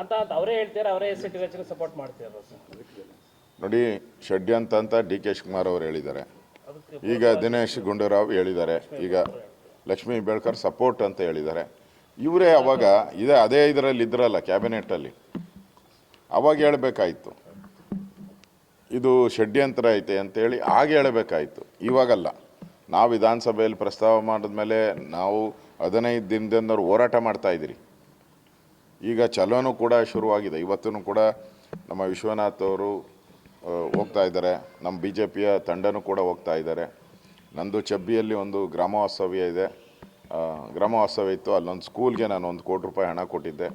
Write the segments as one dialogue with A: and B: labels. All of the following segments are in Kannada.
A: ಅಂತ ಅಂತ ಅವರೇ ಹೇಳ್ತಾರೆ ಅವರೇ ಸಪೋರ್ಟ್
B: ನೋಡಿ ಷಡ್ಯಂತ ಅಂತ ಡಿ ಕೆ ಶಿವಕುಮಾರ್ ಅವರು ಹೇಳಿದ್ದಾರೆ. ಈಗ ದಿನೇಶ್ ಗುಂಡೂರಾವ್ ಹೇಳಿದ್ದಾರೆ. ಈಗ ಲಕ್ಷ್ಮೀ ಬೇಳ್ಕರ್ ಸಪೋರ್ಟ್ ಅಂತ ಹೇಳಿದ್ದಾರೆ. ಇವರೇ ಅವಾಗ ಇದೇ ಅದೇ ಇದರಲ್ಲಿ ಇದ್ರಲ್ಲ ಕ್ಯಾಬಿನೆಟ್ಟಲ್ಲಿ. ಅವಾಗ ಹೇಳಬೇಕಾಯಿತು. ಇದು ಷಡ್ಯಂತ್ರ ಐತೆ ಅಂತೇಳಿ ಆಗ ಹೇಳಬೇಕಾಯ್ತು. ಇವಾಗಲ್ಲ. ನಾವು ವಿಧಾನಸಭೆಯಲ್ಲಿ ಪ್ರಸ್ತಾವ ಮಾಡಿದ್ಮೇಲೆ ನಾವು ಹದಿನೈದು ದಿನದಿಂದ ಹೋರಾಟ ಮಾಡ್ತಾ ಇದ್ದೀರಿ. ಈಗ ಚಲೋನು ಕೂಡ ಶುರುವಾಗಿದೆ. ಇವತ್ತೂ ಕೂಡ ನಮ್ಮ ವಿಶ್ವನಾಥ್ ಅವರು ಹೋಗ್ತಾ ಇದ್ದಾರೆ. ನಮ್ಮ ಬಿ ಜೆ ಪಿಯ ತಂಡನೂ ಕೂಡ ಹೋಗ್ತಾ ಇದ್ದಾರೆ. ನಂದು ಚಬ್ಬಿಯಲ್ಲಿ ಒಂದು ಗ್ರಾಮ ವಾಸ್ತವ್ಯ ಇದೆ. ಆ, ಗ್ರಾಮ ವಾಸ್ತವ್ಯ ಇತ್ತು. ಅಲ್ಲೊಂದು ಸ್ಕೂಲ್ಗೆ ನಾನು ಒಂದು ಕೋಟಿ ರೂಪಾಯಿ ಹಣ ಕೊಟ್ಟಿದ್ದೆ.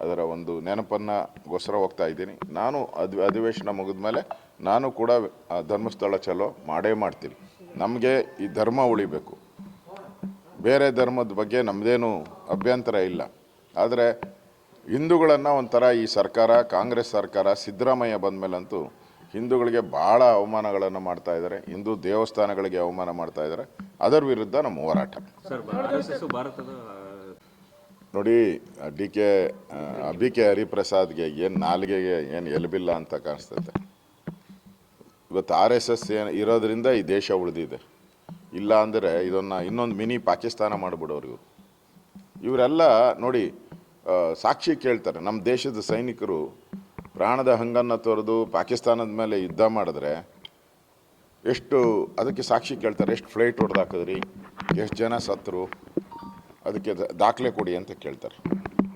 B: ಅದರ ಒಂದು ನೆನಪನ್ನಗೋಸ್ಕರ ಹೋಗ್ತಾ ಇದ್ದೀನಿ. ನಾನು ಅದು ಅಧಿವೇಶನ ಮುಗಿದ್ಮೇಲೆ ನಾನು ಕೂಡ ಧರ್ಮಸ್ಥಳ ಚಲೋ ಮಾಡೇ ಮಾಡ್ತೀನಿ. ನಮಗೆ ಈ ಧರ್ಮ ಉಳಿಬೇಕು. ಬೇರೆ ಧರ್ಮದ ಬಗ್ಗೆ ನಮ್ಮದೇನು ಅಭ್ಯಂತರ ಇಲ್ಲ. ಆದರೆ ಹಿಂದೂಗಳನ್ನು ಒಂಥರ ಈ ಸರ್ಕಾರ ಕಾಂಗ್ರೆಸ್ ಸರ್ಕಾರ ಸಿದ್ದರಾಮಯ್ಯ ಬಂದ ಮೇಲಂತೂ ಹಿಂದೂಗಳಿಗೆ ಭಾಳ ಅವಮಾನಗಳನ್ನು ಮಾಡ್ತಾ ಇದ್ದಾರೆ ಹಿಂದೂ ದೇವಸ್ಥಾನಗಳಿಗೆ ಅವಮಾನ ಮಾಡ್ತಾ ಇದ್ದಾರೆ ಅದರ ವಿರುದ್ಧ ನಮ್ಮ ಹೋರಾಟ. ನೋಡಿ ಡಿ ಕೆ ಬಿ ಕೆ ಹರಿಪ್ರಸಾದ್ಗೆ ಏನು ನಾಲಿಗೆಗೆ ಏನು ಎಲ್ಬಿಲ್ಲ ಅಂತ ಕಾಣಿಸ್ತೈತೆ. ಇವತ್ತು ಆರ್ ಎಸ್ ಎಸ್ ಏನು ಇರೋದ್ರಿಂದ ಈ ದೇಶ ಉಳಿದಿದೆ. ಇಲ್ಲ ಅಂದರೆ ಇದನ್ನು ಇನ್ನೊಂದು ಮಿನಿ ಪಾಕಿಸ್ತಾನ ಮಾಡಿಬಿಡೋರು ಇವರು. ಇವರೆಲ್ಲ ನೋಡಿ ಸಾಕ್ಷಿ ಕೇಳ್ತಾರೆ. ನಮ್ಮ ದೇಶದ ಸೈನಿಕರು ಪ್ರಾಣದ ಹಂಗನ್ನು ತೊರೆದು ಪಾಕಿಸ್ತಾನದ ಮೇಲೆ ಯುದ್ಧ ಮಾಡಿದ್ರೆ ಎಷ್ಟು, ಅದಕ್ಕೆ ಸಾಕ್ಷಿ ಕೇಳ್ತಾರೆ, ಎಷ್ಟು ಫ್ಲೈಟ್ ಹೊಡೆದು ಹಾಕಿದ್ರಿ, ಎಷ್ಟು ಜನ ಸತ್ತರು ಅದಕ್ಕೆ ದಾಖಲೆ ಕೊಡಿ ಅಂತ ಕೇಳ್ತಾರೆ.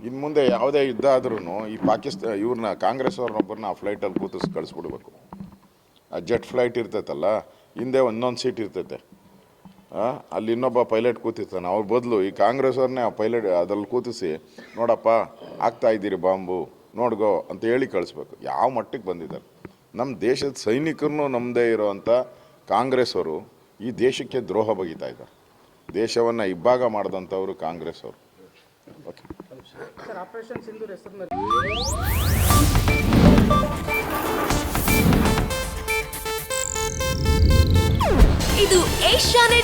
B: ಇನ್ನು ಮುಂದೆ ಯಾವುದೇ ಯುದ್ಧ ಆದ್ರೂ ಈ ಪಾಕಿಸ್ತಾನ ಇವ್ರನ್ನ ಕಾಂಗ್ರೆಸ್ ಅವ್ರನ್ನೊಬ್ಬರನ್ನ ಆ ಫ್ಲೈಟಲ್ಲಿ ಕೂತಿಸಿ ಕಳಿಸ್ಬಿಡ್ಬೇಕು. ಆ ಜೆಟ್ ಫ್ಲೈಟ್ ಇರ್ತೈತಲ್ಲ, ಹಿಂದೆ ಒಂದೊಂದು ಸೀಟ್ ಇರ್ತೈತೆ. ಅಲ್ಲಿ ಇನ್ನೊಬ್ಬ ಪೈಲಟ್ ಕೂತಿರ್ತಾನೆ. ಅವ್ರ ಬದಲು ಈ ಕಾಂಗ್ರೆಸ್ ಅವ್ರನ್ನೇ ಆ ಪೈಲಟ್ ಅದ್ರಲ್ಲಿ ಕೂತಿಸಿ ನೋಡಪ್ಪ ಆಗ್ತಾ ಇದ್ದೀರಿ ಬಾಂಬು ನೋಡ್ಗೋ ಅಂತ ಹೇಳಿ ಕಳಿಸ್ಬೇಕು. ಯಾವ ಮಟ್ಟಕ್ಕೆ ಬಂದಿದ್ದಾರೆ? ನಮ್ಮ ದೇಶದ ಸೈನಿಕರನ್ನು ನಮ್ಮದೇ ಇರೋವಂಥ ಕಾಂಗ್ರೆಸ್ ಅವರು ಈ ದೇಶಕ್ಕೆ ದ್ರೋಹ ಬಗೀತಾ ಇದ್ದಾರೆ. ದೇಶವನ್ನು ಇಬ್ಬಾಗ ಮಾಡಿದಂಥವ್ರು ಕಾಂಗ್ರೆಸ್ ಅವರು ಓಕೆ
C: ಇದು ಏಷ್ಯಾನೆಟ್